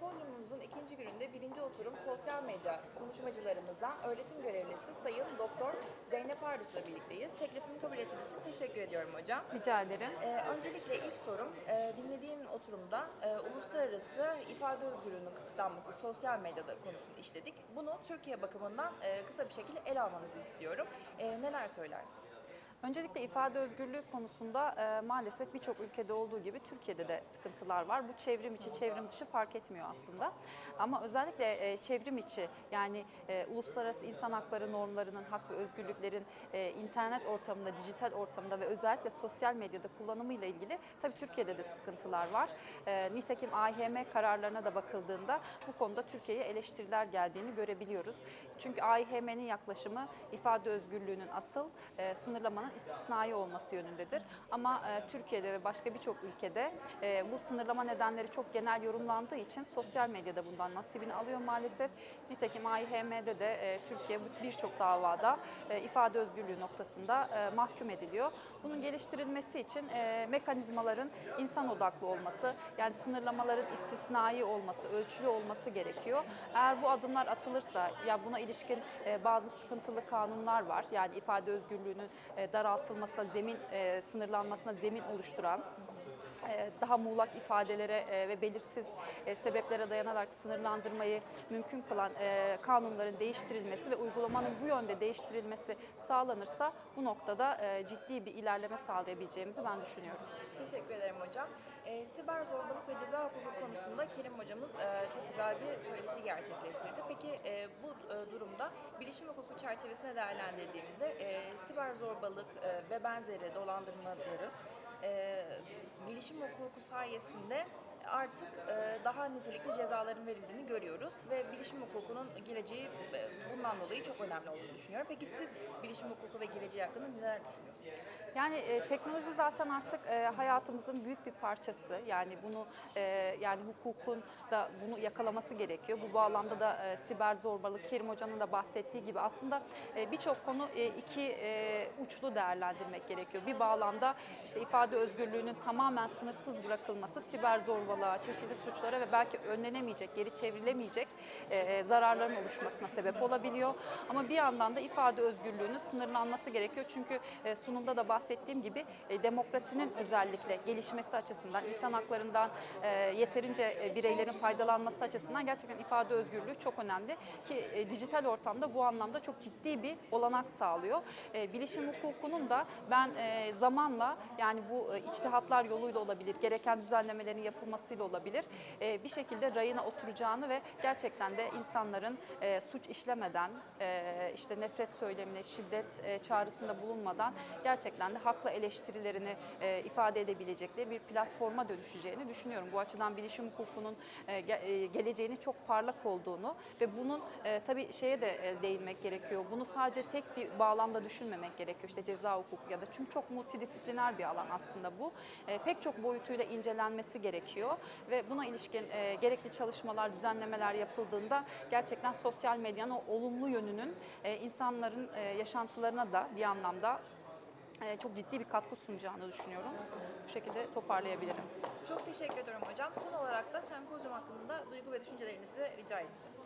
Sempozyumumuzun ikinci gününde birinci oturum sosyal medya konuşmacılarımızdan öğretim görevlisi Sayın Doktor Zeynep Ardıç'la birlikteyiz. Teklifimi kabul ettiğiniz için teşekkür ediyorum hocam. Rica ederim. Ee, öncelikle ilk sorum, e, dinlediğim oturumda e, uluslararası ifade özgürlüğünün kısıtlanması sosyal medyada konusunu işledik. Bunu Türkiye bakımından e, kısa bir şekilde ele almanızı istiyorum. E, neler söylersiniz? Öncelikle ifade özgürlüğü konusunda e, maalesef birçok ülkede olduğu gibi Türkiye'de de sıkıntılar var. Bu çevrim içi, çevrim dışı fark etmiyor aslında. Ama özellikle e, çevrim içi yani e, uluslararası insan hakları normlarının, hak ve özgürlüklerin e, internet ortamında, dijital ortamda ve özellikle sosyal medyada kullanımıyla ilgili tabii Türkiye'de de sıkıntılar var. E, nitekim AİHM kararlarına da bakıldığında bu konuda Türkiye'ye eleştiriler geldiğini görebiliyoruz. Çünkü AİHM'nin yaklaşımı ifade özgürlüğünün asıl e, sınırlamanın istisnai olması yönündedir. Ama e, Türkiye'de ve başka birçok ülkede e, bu sınırlama nedenleri çok genel yorumlandığı için sosyal medyada bundan nasibini alıyor maalesef. Nitekim AİHM'de de e, Türkiye birçok davada e, ifade özgürlüğü noktasında e, mahkum ediliyor. Bunun geliştirilmesi için e, mekanizmaların insan odaklı olması, yani sınırlamaların istisnai olması, ölçülü olması gerekiyor. Eğer bu adımlar atılırsa, ya buna ilişkin e, bazı sıkıntılı kanunlar var. Yani ifade özgürlüğünün e, daraltılmasına, zemin e, sınırlanmasına zemin oluşturan e, daha muğlak ifadelere e, ve belirsiz e, sebeplere dayanarak sınırlandırmayı mümkün kılan kanunların değiştirilmesi ve uygulamanın bu yönde değiştirilmesi sağlanırsa bu noktada ciddi bir ilerleme sağlayabileceğimizi ben düşünüyorum. Teşekkür ederim hocam. E, siber zorbalık ve ceza hukuku konusunda Kerim hocamız e, çok güzel bir söyleşi gerçekleştirdi. Peki e, bu durumda bilişim hukuku çerçevesinde değerlendirdiğimizde e, siber zorbalık e, ve benzeri dolandırmaların e, bilişim hukuku sayesinde artık e, daha nitelikli cezaların verildiğini görüyoruz ve bilişim hukukunun geleceği e, bundan dolayı çok önemli olduğunu düşünüyorum. Peki siz bilişim hukuku ve geleceği hakkında neler düşünüyorsunuz? Yani e, teknoloji zaten artık e, hayatımızın büyük bir parçası. Yani bunu e, yani hukukun da bunu yakalaması gerekiyor. Bu bağlamda da e, siber zorbalık, Kerim Hoca'nın da bahsettiği gibi aslında e, birçok konu e, iki e, uçlu değerlendirmek gerekiyor. Bir bağlamda işte ifade özgürlüğünün tamamen sınırsız bırakılması siber zorbalığa, çeşitli suçlara ve belki önlenemeyecek, geri çevrilemeyecek e, e, zararların oluşmasına sebep olabiliyor. Ama bir yandan da ifade özgürlüğünün sınırlanması gerekiyor. Çünkü e, sunumda da bahsettiğim gibi e, demokrasinin özellikle gelişmesi açısından, insan haklarından e, yeterince e, bireylerin faydalanması açısından gerçekten ifade özgürlüğü çok önemli ki e, dijital ortamda bu anlamda çok ciddi bir olanak sağlıyor. E, bilişim hukukunun da ben e, zamanla yani bu e, içtihatlar yoluyla olabilir, gereken düzenlemelerin yapılmasıyla olabilir. E, bir şekilde rayına oturacağını ve gerçekten de insanların e, suç işlemeden, e, işte nefret söylemine, şiddet e, çağrısında bulunmadan gerçekten de haklı eleştirilerini e, ifade edebilecekleri bir platforma dönüşeceğini düşünüyorum. Bu açıdan bilişim hukukunun e, e, geleceğini çok parlak olduğunu ve bunun e, tabii şeye de e, değinmek gerekiyor. Bunu sadece tek bir bağlamda düşünmemek gerekiyor. İşte ceza hukuku ya da çünkü çok multidisipliner bir alan aslında bu. E, pek çok boyutuyla incelenmesi gerekiyor ve buna ilişkin e, gerekli çalışmalar, düzenlemeler yapıldığında gerçekten sosyal medyanın o olumlu yönünün e, insanların e, yaşantılarına da bir anlamda e, çok ciddi bir katkı sunacağını düşünüyorum. Bu şekilde toparlayabilirim. Çok teşekkür ederim hocam. Son olarak da sempozyum hakkında duygu ve düşüncelerinizi rica edeceğim.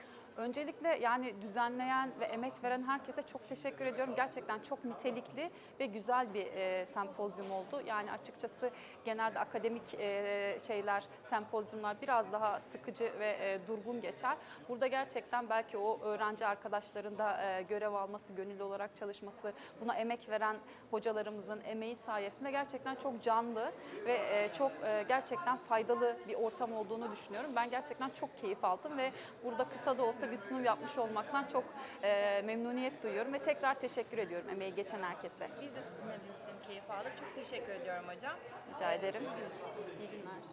Öncelikle yani düzenleyen ve emek veren herkese çok teşekkür ediyorum. Gerçekten çok nitelikli ve güzel bir e, sempozyum oldu. Yani açıkçası genelde akademik e, şeyler, sempozyumlar biraz daha sıkıcı ve e, durgun geçer. Burada gerçekten belki o öğrenci arkadaşların da e, görev alması, gönüllü olarak çalışması, buna emek veren hocalarımızın emeği sayesinde gerçekten çok canlı ve e, çok e, gerçekten faydalı bir ortam olduğunu düşünüyorum. Ben gerçekten çok keyif aldım ve burada kısa da olsa bir sunum yapmış olmaktan çok e, memnuniyet duyuyorum ve tekrar teşekkür ediyorum emeği geçen herkese. Biz de dinlediğiniz için keyif aldık. Çok teşekkür ediyorum hocam. Rica ederim. İyi günler.